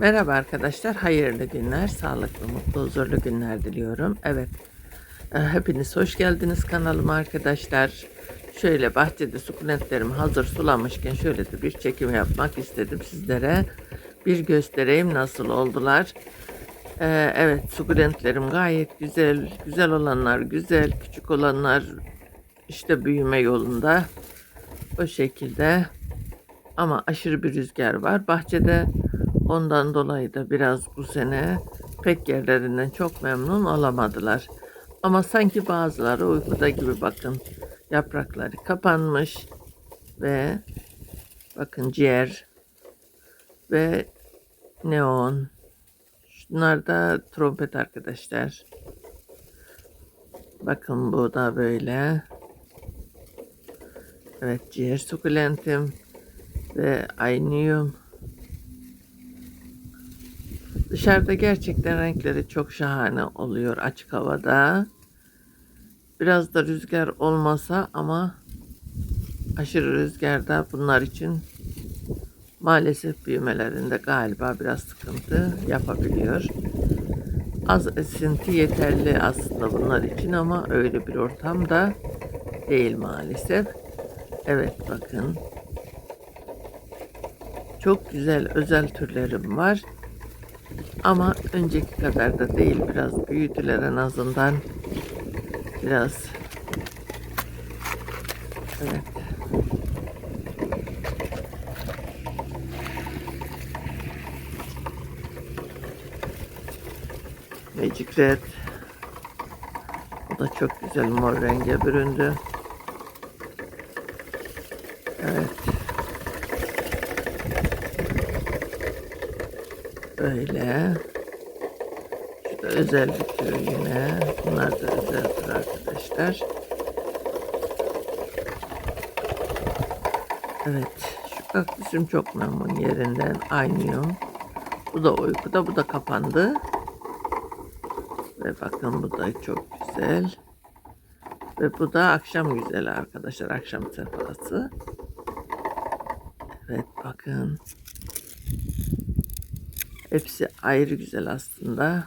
Merhaba arkadaşlar, hayırlı günler, sağlıklı, mutlu, huzurlu günler diliyorum. Evet, e, hepiniz hoş geldiniz kanalıma arkadaşlar. Şöyle bahçede sukulentlerim hazır sulamışken şöyle de bir çekim yapmak istedim sizlere. Bir göstereyim nasıl oldular. E, evet, sukulentlerim gayet güzel, güzel olanlar güzel, küçük olanlar işte büyüme yolunda. O şekilde. Ama aşırı bir rüzgar var. Bahçede ondan dolayı da biraz bu sene pek yerlerinden çok memnun olamadılar. Ama sanki bazıları uykuda gibi bakın. Yaprakları kapanmış ve bakın ciğer ve neon. Şunlar da trompet arkadaşlar. Bakın bu da böyle. Evet ciğer sukulentim ve aynıyım. Dışarıda gerçekten renkleri çok şahane oluyor açık havada. Biraz da rüzgar olmasa ama aşırı rüzgarda bunlar için maalesef büyümelerinde galiba biraz sıkıntı yapabiliyor. Az esinti yeterli aslında bunlar için ama öyle bir ortamda değil maalesef. Evet bakın. Çok güzel özel türlerim var. Ama önceki kadar da değil. Biraz büyüdüler en azından. Biraz. Evet. Magic Red. O da çok güzel mor renge büründü. Böyle. Şu da özel yine. Bunlar da özel tür arkadaşlar. Evet. Şu kaktüsüm çok memnun yerinden. Aynıyım. Bu da uykuda. Bu da kapandı. Ve bakın bu da çok güzel. Ve bu da akşam güzeli arkadaşlar. Akşam sefası. Evet bakın. Hepsi ayrı güzel aslında.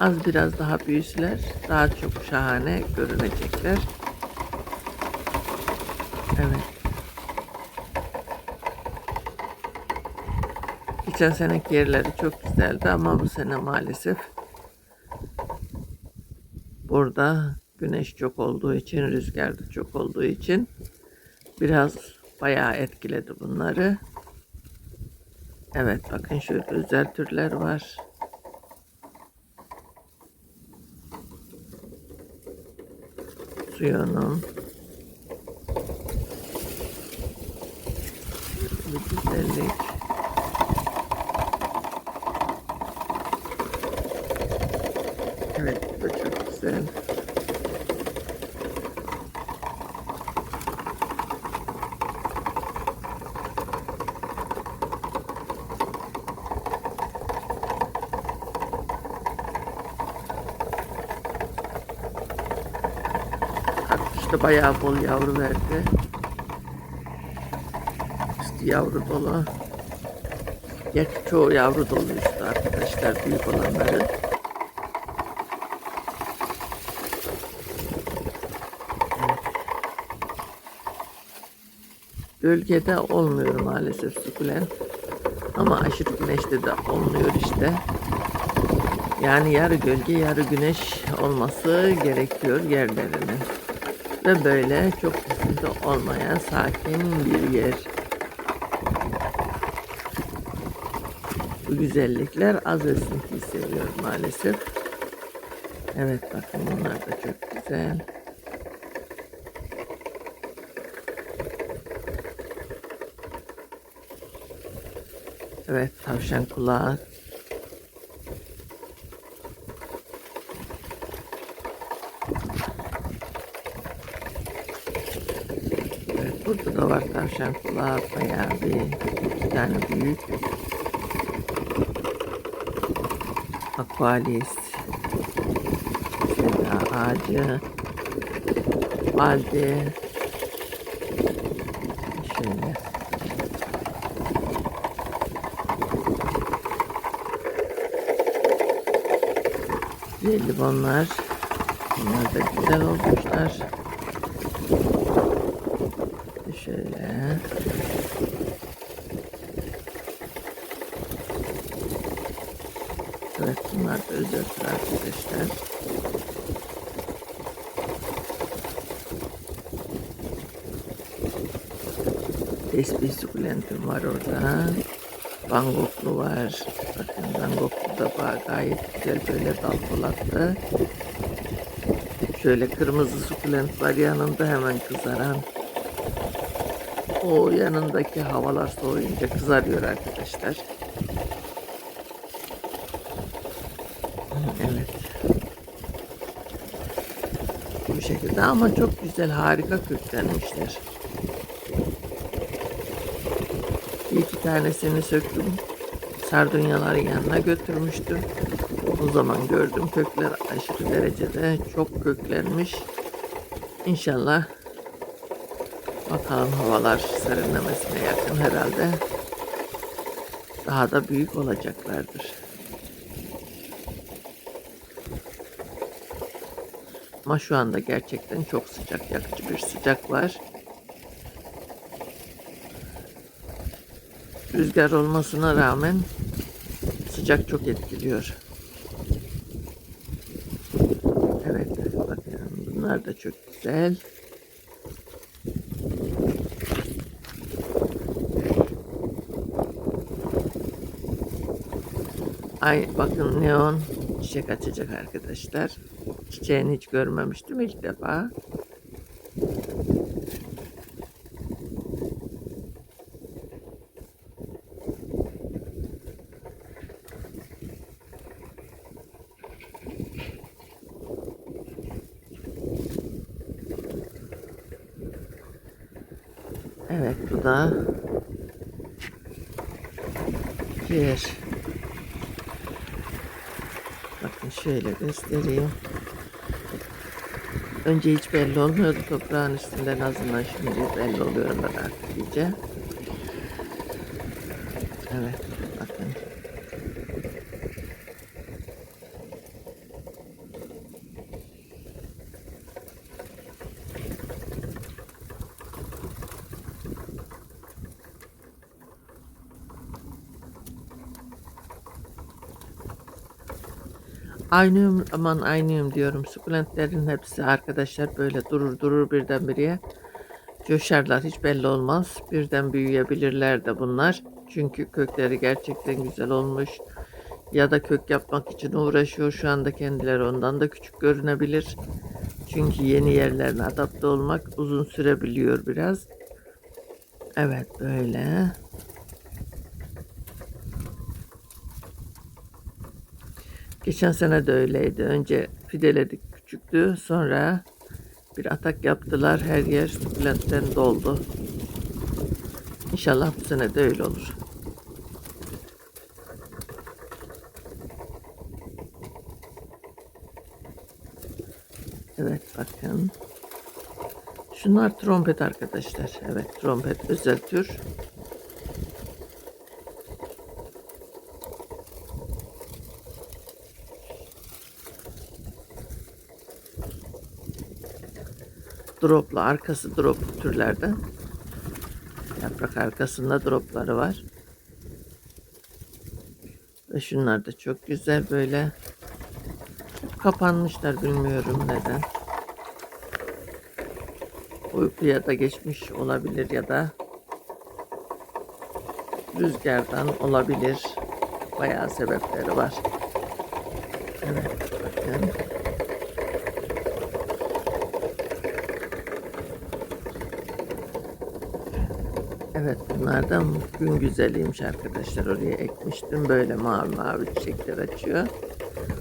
Az biraz daha büyüsüler daha çok şahane görünecekler. Evet. Geçen seneki yerleri çok güzeldi ama bu sene maalesef burada güneş çok olduğu için, rüzgar da çok olduğu için biraz bayağı etkiledi bunları. Evet bakın şöyle özel türler var. Suyonum. Bu güzellik. Evet bu da çok güzel. İşte bayağı bol yavru verdi. Üstü yavru dolu. Gerçi çoğu yavru dolu üstü arkadaşlar büyük olanları. Gölgede olmuyor maalesef sukulent. Ama aşırı güneşte de olmuyor işte. Yani yarı gölge yarı güneş olması gerekiyor yerlerinin. Ve böyle çok sıkıntı olmayan sakin bir yer. Bu güzellikler az esintiyi seviyor maalesef. Evet bakın bunlar da çok güzel. Evet tavşan kulağı. Burada tavşan kulağı bayağı bir iki tane büyük akvalis seda ağacı. Balde şöyle. Jelibonlar. Bunlar da güzel olmuşlar. Şöyle. Evet bunlar da özel tür arkadaşlar. Tesbih sukulentim var orada. Bangoklu var. Bakın bangoklu da gayet güzel böyle dal polatlı. Şöyle kırmızı sukulent var yanında hemen kızaran. O yanındaki havalar soğuyunca kızarıyor arkadaşlar. Evet. Bu şekilde ama çok güzel harika köklenmişler. Bir iki tanesini söktüm. Sardunyaların yanına götürmüştüm. O zaman gördüm kökler aşırı derecede çok köklenmiş. İnşallah bakalım havalar serinlemesine yakın herhalde. Daha da büyük olacaklardır. Ama şu anda gerçekten çok sıcak, yakıcı bir sıcak var. Rüzgar olmasına rağmen sıcak çok etkiliyor. Evet, bakın bunlar da çok güzel. Ay bakın neon çiçek açacak arkadaşlar. Çiçeğini hiç görmemiştim ilk defa. Evet bu da bir bakın şöyle göstereyim. Önce hiç belli olmuyordu toprağın üstünden azından şimdi belli oluyorlar artık iyice. Evet bakın. Aynıyım aman aynıyım diyorum. Sukulentlerin hepsi arkadaşlar böyle durur durur birdenbire. Coşarlar hiç belli olmaz. Birden büyüyebilirler de bunlar. Çünkü kökleri gerçekten güzel olmuş. Ya da kök yapmak için uğraşıyor şu anda kendileri ondan da küçük görünebilir. Çünkü yeni yerlerine adapte olmak uzun sürebiliyor biraz. Evet böyle. Geçen sene de öyleydi. Önce fideledik küçüktü. Sonra bir atak yaptılar. Her yer sukulentten doldu. İnşallah bu sene de öyle olur. Evet bakın. Şunlar trompet arkadaşlar. Evet trompet özel tür. Droplu arkası drop türlerden. Yaprak arkasında dropları var. Ve şunlar da çok güzel böyle kapanmışlar bilmiyorum neden. Uykuya da geçmiş olabilir ya da rüzgardan olabilir. Bayağı sebepleri var. Evet bakın. Evet bunlardan gün güzeliymiş arkadaşlar. Oraya ekmiştim. Böyle mavi mavi çiçekler açıyor.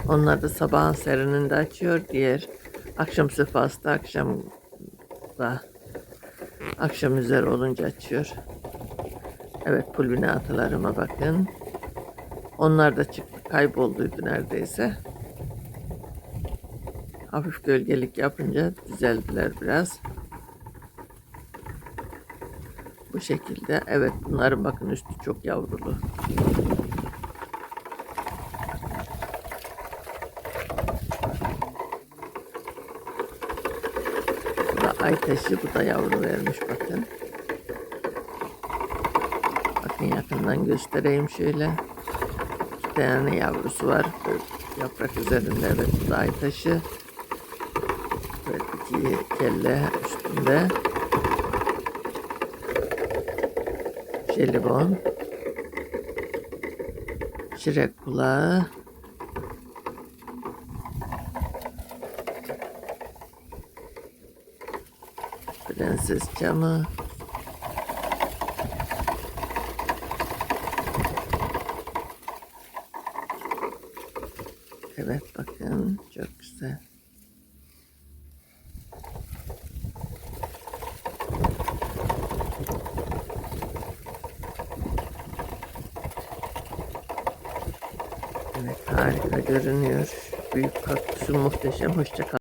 Onlar da sabahın serininde açıyor. Diğer akşam sefası da akşam da akşam üzeri olunca açıyor. Evet pulvinatılarıma bakın. Onlar da çıktı kaybolduydu neredeyse. Hafif gölgelik yapınca düzeldiler biraz. Bu şekilde. Evet bunların bakın üstü çok yavrulu. Bu da ay taşı. Bu da yavru vermiş bakın. Bakın yakından göstereyim şöyle. İki tane yavrusu var. Yaprak üzerinde evet bu da ay taşı. Evet iki kelle üstünde. Jelibon. Şirek kulağı. Prenses camı. Evet bakın çok güzel. Evet harika görünüyor. Büyük kaktüsü muhteşem. Hoşça kal.